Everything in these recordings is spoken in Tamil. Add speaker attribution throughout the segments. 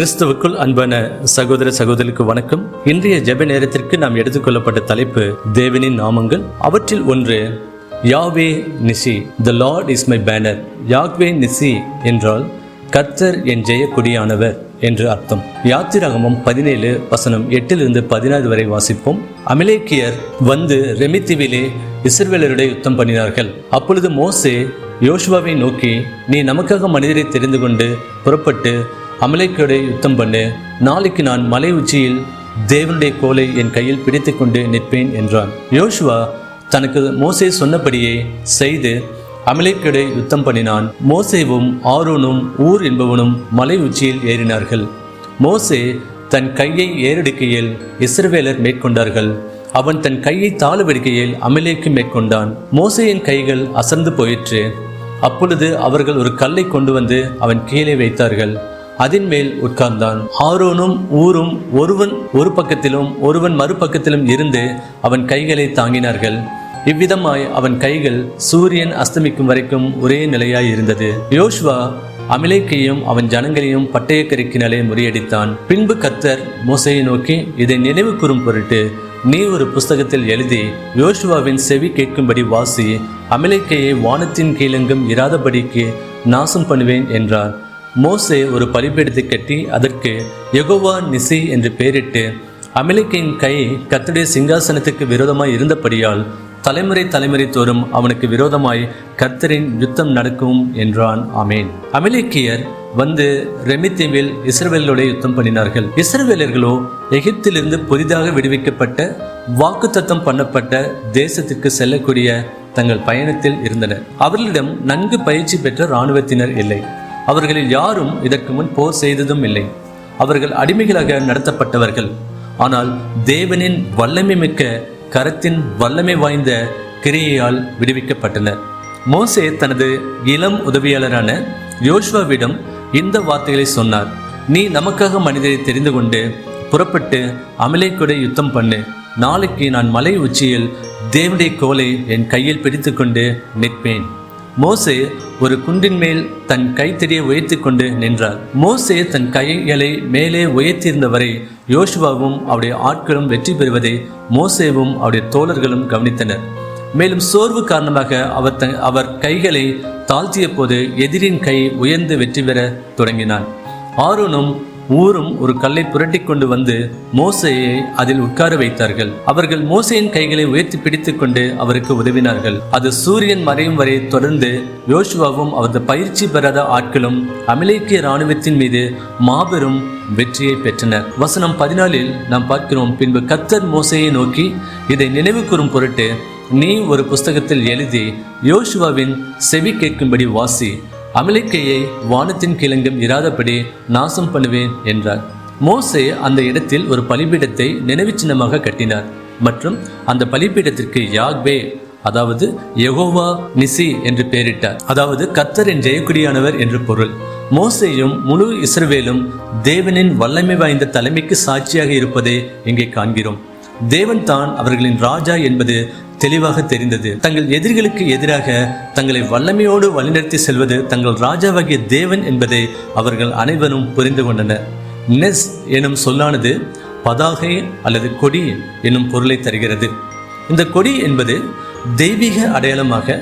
Speaker 1: கிறிஸ்துவுக்குள் அன்பான சகோதர சகோதரிக்கு வணக்கம். இன்றைய ஜெப நேரத்திற்கு நாம் எடுத்துக்கொள்ளப்பட்ட தலைப்பு தேவனின் நாமங்கள். அவற்றில் ஒன்று Yahweh Nissi the Lord is my banner Yahweh Nissi என்றால் கர்த்தர் என் ஜெயக்குடியானவர் என்று அர்த்தம். யாத்திராகமம் பதினேழு வசனம் எட்டிலிருந்து பதினாறு வரை வாசிப்போம். அமிலேக்கியர் வந்து ரெமித்திவிலே இஸ்ரவேலருடைய யுத்தம் பண்ணினார்கள். அப்பொழுது மோசே யோசுவாவை நோக்கி நீ நமக்காக மனிதரை தெரிந்து கொண்டு புறப்பட்டு அமலேக்கோட யுத்தம் பண்ணு. நாளைக்கு நான் மலை உச்சியில் தேவனுடைய கோலை என் கையில் பிடித்துக்கொண்டு நிற்பேன் என்றான். யோசுவா தனக்கு மோசே சொன்னபடியே செய்து அமலேக்கோட யுத்தம் பண்ணினான். மோசேவும் ஆரோனும் ஊர் என்பவனும் மலை உச்சியில் ஏறினார்கள். மோசே தன் கையை ஏறெடுக்கையில் இஸ்ரவேலர் மேற்கொண்டார்கள். அவன் தன் கையை தாளுவெடுக்கையில் அமலேக்கு மேற்கொண்டான். மோசையின் கைகள் அசர்ந்து போயிற்று. அப்பொழுது அவர்கள் ஒரு கல்லை கொண்டு வந்து அவன் கீழே வைத்தார்கள். அதன் மேல் உட்கார்ந்தான். ஆரோனும் ஊரும் ஒருவன் ஒரு பக்கத்திலும் ஒருவன் மறுபக்கத்திலும் இருந்து அவன் கைகளை தாங்கினார்கள். இவ்விதமாய் அவன் கைகள் சூரியன் அஸ்தமிக்கும் வரைக்கும் ஒரே நிலையாய் இருந்தது. யோஷ்வா அமிலேக்கையும் அவன் ஜனங்களையும் பட்டயக்கருக்கினாலே முறியடித்தான். பின்பு கத்தர் மோசையை நோக்கி இதை நினைவு கூறும் பொருட்டு நீ ஒரு புஸ்தகத்தில் எழுதி யோசுவாவின் செவி கேட்கும்படி வாசி அமிலேக்கையை வானத்தின் கீழெங்கும் இராதபடிக்கு நாசம் பண்ணுவேன் என்றார். மோசே ஒரு பலிபீடத்தை கட்டி அதற்கு யகோவா நிசி என்று பெயரிட்டு அமிலேக்கையின் கை கத்துடைய சிங்காசனத்துக்கு விரோதமாய் இருந்தபடியால் தலைமுறை தலைமுறை தோறும் அவனுக்கு விரோதமாய் கர்த்தரின் யுத்தம் நடக்கும் என்றான். ஆமேன். அமிலேக்கியர் வந்து ரெமித்தீவில் இஸ்ரவேலோட யுத்தம் பண்ணினார்கள். இஸ்ரவேலர்களோ எகிப்திலிருந்து புதிதாக விடுவிக்கப்பட்ட வாக்குத்தத்தம் பண்ணப்பட்ட தேசத்திற்கு செல்லக்கூடிய தங்கள் பயணத்தில் இருந்தனர். அவர்களிடம் நன்கு பயிற்சி பெற்ற இராணுவத்தினர் இல்லை. அவர்களில் யாரும் இதற்கு முன் போர் செய்ததும் இல்லை. அவர்கள் அடிமைகளாக நடத்தப்பட்டவர்கள். ஆனால் தேவனின் வல்லமை மிக்க கரத்தின் வல்லமை வாய்ந்த கிரியையால் விடுவிக்கப்பட்டனர். மோசே தனது இளம் உதவியாளரான யோஷ்வாவிடம் இந்த வார்த்தைகளை சொன்னார். நீ நமக்காக மனிதரை தெரிந்து கொண்டு புறப்பட்டு அமலேக்குடை யுத்தம் பண்ணு. நாளைக்கு நான் மலை உச்சியில் தேவனுடைய கோலை என் கையில் பிடித்துக்கொண்டு நிற்பேன். மோசே ஒரு குன்றின் மேல் தன் கைத்தடியை உயர்த்தி கொண்டு நின்றார். மோசே தன் கைகளை மேலே உயர்த்தியிருந்தவரை யோசுவாவும் அவருடைய ஆட்களும் வெற்றி பெறுவதை மோசேவும் அவருடைய தோழர்களும் கவனித்தனர். மேலும் சோர்வு காரணமாக அவர் தன் அவர் கைகளை தாழ்த்திய போது எதிரின் கை உயர்ந்து வெற்றி பெற தொடங்கினான் ஆரோனும் ஊரும் ஒரு கல்லை புரட்டி கொண்டு வந்து மோசையை அதில் உட்கார வைத்தார்கள். அவர்கள் மோசையின் கைகளை உயர்த்தி பிடித்துக் கொண்டு அவருக்கு உதவினார்கள். அது சூரியன் மறையும் வரை தொடர்ந்து யோசுவாவும் அவரது பயிற்சி பெறாத ஆட்களும் அமிலேக்கிய இராணுவத்தின் மீது மாபெரும் வெற்றியை பெற்றனர். வசனம் பதினாலில் நாம் பார்க்கிறோம் பின்பு கத்தர் மோசையை நோக்கி இதை நினைவு கூறும் பொருட்டு நீ ஒரு புஸ்தகத்தில் எழுதி யோசுவாவின் செவி கேட்கும்படி வாசி. அமலிக்கையை வானத்தின் கிழங்கும் இராதபடி நாசம் பண்ணுவேன் என்றார். மோசே அந்த இடத்தில் ஒரு பலிபீடத்தை நினைவு சின்னமாக கட்டினார். மற்றும் அந்த பலிபீடத்திற்கு யாக்பே அதாவது யகோவா நிசி என்று பெயரிட்டார். அதாவது கத்தரின் ஜெயக்குடியானவர் என்று பொருள். மோசையும் முழு இஸ்ரவேலும் தேவனின் வல்லமை வாய்ந்த தலைமைக்கு சாட்சியாக இருப்பதை இங்கே காண்கிறோம். தேவன் தான் அவர்களின் ராஜா என்பது தெளிவாக தெரிந்தது. தங்கள் எதிரிகளுக்கு எதிராக தங்களை வல்லமையோடு வழிநடத்தி செல்வது தங்கள் ராஜாவாகிய தேவன் என்பதை அவர்கள் அனைவரும் புரிந்து கொண்டனர். நெஸ் எனும் சொல்லானது பதாகை அல்லது கொடி என்னும் பொருளை தருகிறது. இந்த கொடி என்பது தெய்வீக அடையாளமாக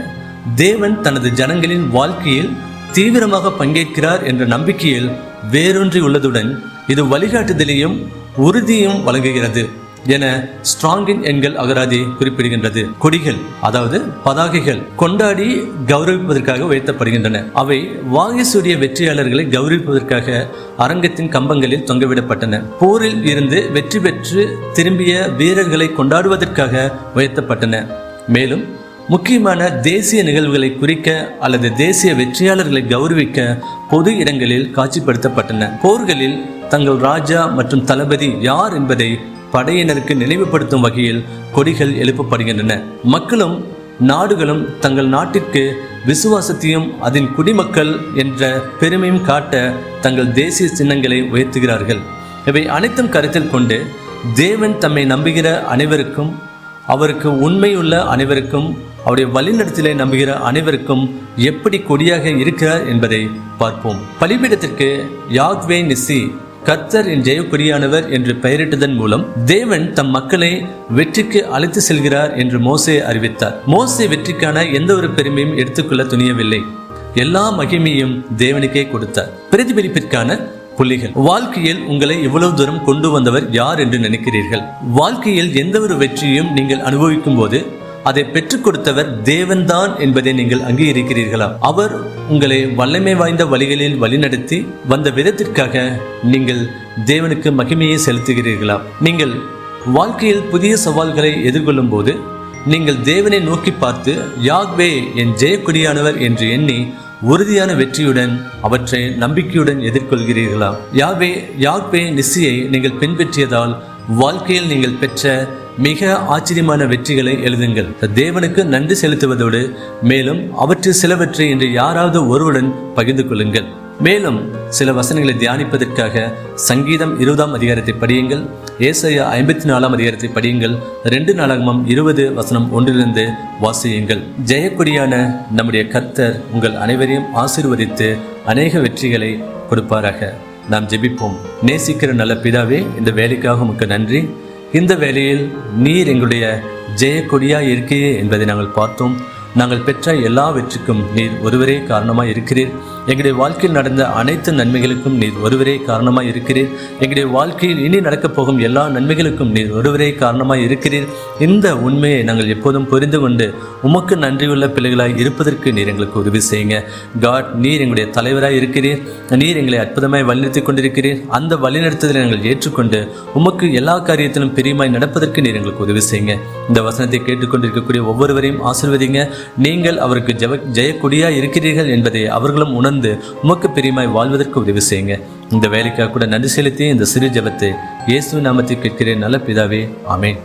Speaker 1: தேவன் தனது ஜனங்களின் வாழ்க்கையில் தீவிரமாக பங்கேற்கிறார் என்ற நம்பிக்கையில் வேரூன்றி உள்ளதுடன் இது வழிகாட்டுதலையும் உறுதியும் வழங்குகிறது. என ஸ்ட்ராங்கின் எண்கள் அகராதி குறிப்பிடுகின்றது. கொடிகள் அதாவது பதாகைகள் கொண்டாடி கௌரவிப்பதற்காக உயர்த்தப்படுகின்றன. அவை வாகிசூரிய வெற்றியாளர்களை கௌரவிப்பதற்காக அரங்கத்தின் கம்பங்களில் தொங்கவிடப்பட்டன. போரில் இருந்து வெற்றி பெற்று திரும்பிய வீரர்களை கொண்டாடுவதற்காக உயர்த்தப்பட்டன. மேலும் முக்கியமான தேசிய நிகழ்வுகளை குறிக்க அல்லது தேசிய வெற்றியாளர்களை கௌரவிக்க பொது இடங்களில் காட்சிப்படுத்தப்பட்டன. போர்களில் தங்கள் ராஜா மற்றும் தளபதி யார் என்பதை படையினருக்கு நினைவுபடுத்தும் வகையில் கொடிகள் எழுப்பப்படுகின்றன. மக்களும் நாடுகளும் தங்கள் நாட்டிற்கு விசுவாசத்தையும் அதன் குடிமக்கள் என்ற பெருமையும் காட்ட தங்கள் தேசிய சின்னங்களை உயர்த்துகிறார்கள். இவை அனைத்தும் கருத்தில் கொண்டு தேவன் தம்மை நம்புகிற அனைவருக்கும் அவருக்கு உண்மையுள்ள அனைவருக்கும் அவருடைய வழிநடத்திலே நம்புகிற அனைவருக்கும் எப்படி கொடியாக இருக்கிறார் என்பதை பார்ப்போம். பலிபீடத்திற்கு யாக்வே நிசி கர்த்தர் என் ஜெயக்குரியானவர் என்று பெயரிட்டதன் மூலம் தேவன் தம் மக்களை வெற்றிக்கு அழைத்து செல்கிறார் என்று மோசே அறிவித்தார். மோசே வெற்றிக்கான எந்த ஒரு பெருமையும் எடுத்துக்கொள்ள துணியவில்லை. எல்லா மகிமையும் தேவனுக்கே கொடுத்தார். பிரதிபலிப்பிற்கான புள்ளிகள். வாழ்க்கையில் உங்களை இவ்வளவு தூரம் கொண்டு வந்தவர் யார் என்று நினைக்கிறீர்கள்? வாழ்க்கையில் எந்த ஒரு வெற்றியும் நீங்கள் அனுபவிக்கும் போது அதை பெற்றுக் கொடுத்தவர் தேவன்தான் என்பதை நீங்கள் அங்கீகரிக்கிறீர்களா? அவர் உங்களை வல்லமை வாய்ந்த வழிகளில் வழிநடத்தி வந்த விதத்திற்காக நீங்கள் தேவனுக்கு மகிமையை செலுத்துகிறீர்களா? நீங்கள் வாழ்க்கையில் புதிய சவால்களை எதிர்கொள்ளும் போது நீங்கள் தேவனை நோக்கி பார்த்து யாக்வே என் ஜெயக்குடியானவர் என்று எண்ணி உறுதியான வெற்றியுடன் அவற்றை நம்பிக்கையுடன் எதிர்கொள்கிறீர்களா? யாவே யாக்வே நிசியை நீங்கள் பின்பற்றியதால் வாழ்க்கையில் நீங்கள் பெற்ற மிக ஆச்சரியமான வெற்றிகளை எழுதுங்கள். தேவனுக்கு நன்றி செலுத்துவதோடு மேலும் அவற்றில் சிலவற்றை இன்று யாராவது ஒருவருடன் பகிர்ந்து கொள்ளுங்கள். மேலும் சில வசனங்களை தியானிப்பதற்காக சங்கீதம் இருபதாம் அதிகாரத்தை படியுங்கள். ஏசையா ஐம்பத்தி நாலாம் அதிகாரத்தை படியுங்கள். ரெண்டு நாளாகமம் இருபது வசனம் ஒன்றிலிருந்து வாசியுங்கள். ஜெயக்கொடியான நம்முடைய கர்த்தர் உங்கள் அனைவரையும் ஆசீர்வதித்து அநேக வெற்றிகளை கொடுப்பாராக. நாம் ஜெபிப்போம். நேசிக்கிற நல்ல பிதாவே இந்த வேலைக்காக உமக்கு நன்றி. இந்த வேலையில் நீர் எங்களுடைய ஜெயக்கொடியாக இருக்கே என்பதை நாங்கள் பார்த்தோம். நாங்கள் பெற்ற எல்லா வெற்றிக்கும் நீர் ஒருவரே காரணமாக இருக்கிறீர். எங்களுடைய வாழ்க்கையில் நடந்த அனைத்து நன்மைகளுக்கும் நீர் ஒருவரே காரணமாக இருக்கிறீர். எங்களுடைய வாழ்க்கையில் இனி நடக்கப் போகும் எல்லா நன்மைகளுக்கும் நீர் ஒருவரே காரணமாக இருக்கிறீர். இந்த உண்மையை நாங்கள் எப்போதும் புரிந்து கொண்டு உமக்கு நன்றியுள்ள பிள்ளைகளாய் இருப்பதற்கு நீர் எங்களுக்கு உதவி செய்யுங்க. காட் நீர் எங்களுடைய தலைவராக இருக்கிறீர். நீர் எங்களை அற்புதமாய் வழிநடத்தி கொண்டிருக்கிறீர். அந்த வழிநடத்துதலை நாங்கள் ஏற்றுக்கொண்டு உமக்கு எல்லா காரியத்திலும் பெரியமாய் நடப்பதற்கு நீர் எங்களுக்கு உதவி செய்யுங்க. இந்த வசனத்தை கேட்டுக்கொண்டிருக்கக்கூடிய ஒவ்வொருவரையும் ஆசிர்வதிங்க. நீங்கள் அவருக்கு ஜெப ஜெயக்குடியாக இருக்கிறீர்கள் என்பதை அவர்களும் உணர்ந்து உமக்கு பிரியமாய் வாழ்வதற்கு உதவி செய்யுங்க. இந்த வேலைக்காக கூட நன்றி செலுத்தி இந்த சிறு ஜெபத்தை இயேசு நாமத்தை கேட்கிறேன். நல்ல பிதாவே ஆமேன்.